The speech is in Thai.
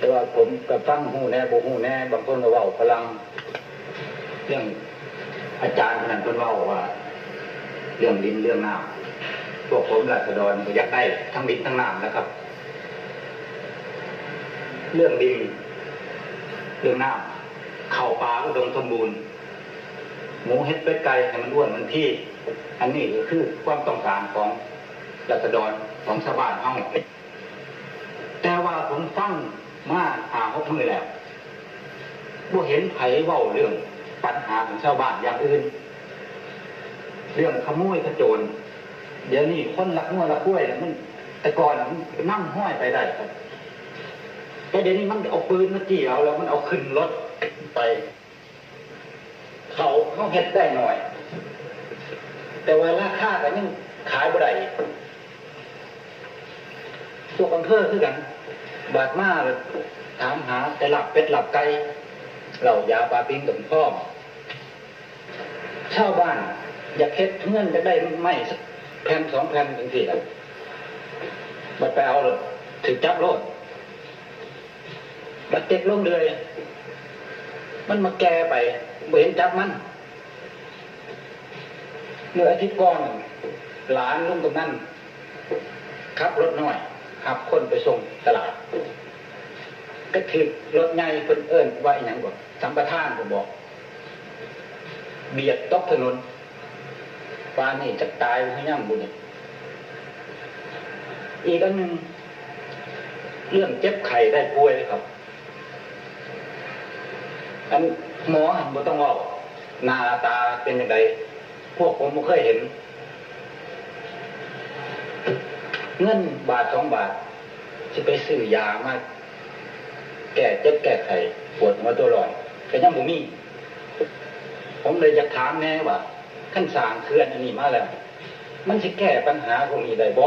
แต่ว่าผมกับฟังหูแน่บ่หูแน่บางคนก็เว่าพลัง เรื่องอาจารย์คนนั้นเพิ่นว่าว่า เรื่องดินเรื่องน้ำพวกผมราษฎรอยากได้ทั้งดินทั้งน้ำนะครับ เรื่องดินเรื่องน้ำเข้าป่าอุดมสมบูรณ์หมูเห็ดเป็ดไก่ให้มันอ้วนมันที่ อันนี้ก็คือความต้องการของรัษฎรของชาวบ้านเฮาแต่ว่า ฟังมาหาหกมือแล้วบ่เห็นไผเว้าเรื่องปัญหาของชาวบ้านอย่างอื่น เรื่องขโมยขโจรเดี๋ยวนี้คนรักงัวรักกล้วยมันแต่ก่อนมันนั่งห้อยไปได้ครับแต่เดี๋ยวนี้มันเอาปืนมาจี้เอาแล้วมันเอาขึ้นรถไป เขาเขาเฮ็ดได้หน่อย แต่ว่าราคาก็ยังขายบ่ได้ อีกพวกอำเภอคือกัน บาดมาเลยถามหาแต่หลับเป็ดหลับไก่เหล่ายาปลาปิ้งกับพ่อมชาวบ้าน อยากเฮ็ดเงื่อนจะได้ไม่แผ่นสองแผ่นถึงสี่แล้วบัดไปเอาเลยถึงจับโลดบัดเต็กลงเลยมันมาแก่ไปเห็นจับมันเมื่ออาทิตย์ก่อนหลานลุงตรงนั้นขับรถหน้อย ขับคนไปส่งตลาดก็ถือรถใหญ่เพิ่นเอิ้นว่าอหย่างบ่สัมปทานผมบอก เบียดตกถนนฟ้านี่จะตายหรือยังบุญอีกอันหนึ่งเรื่องเจ็บไข้ได้ป่วยครับ อันหมอหันบ่ต้องเว่าหน้าตาเป็นยังไงพวกผมไม่เคยเห็น เงินบาทสองบาทจะไปซื้อยามาแก้เจ็บแก้ไข้ปวดหัวตัวร้อนแต่ยังบ่มี ผมเลยอยากถามแน่ว่าขั้นสางเคลื่อนอันนี้มาแล้ว มันจะแก้ปัญหาพวกนี้ได้บ่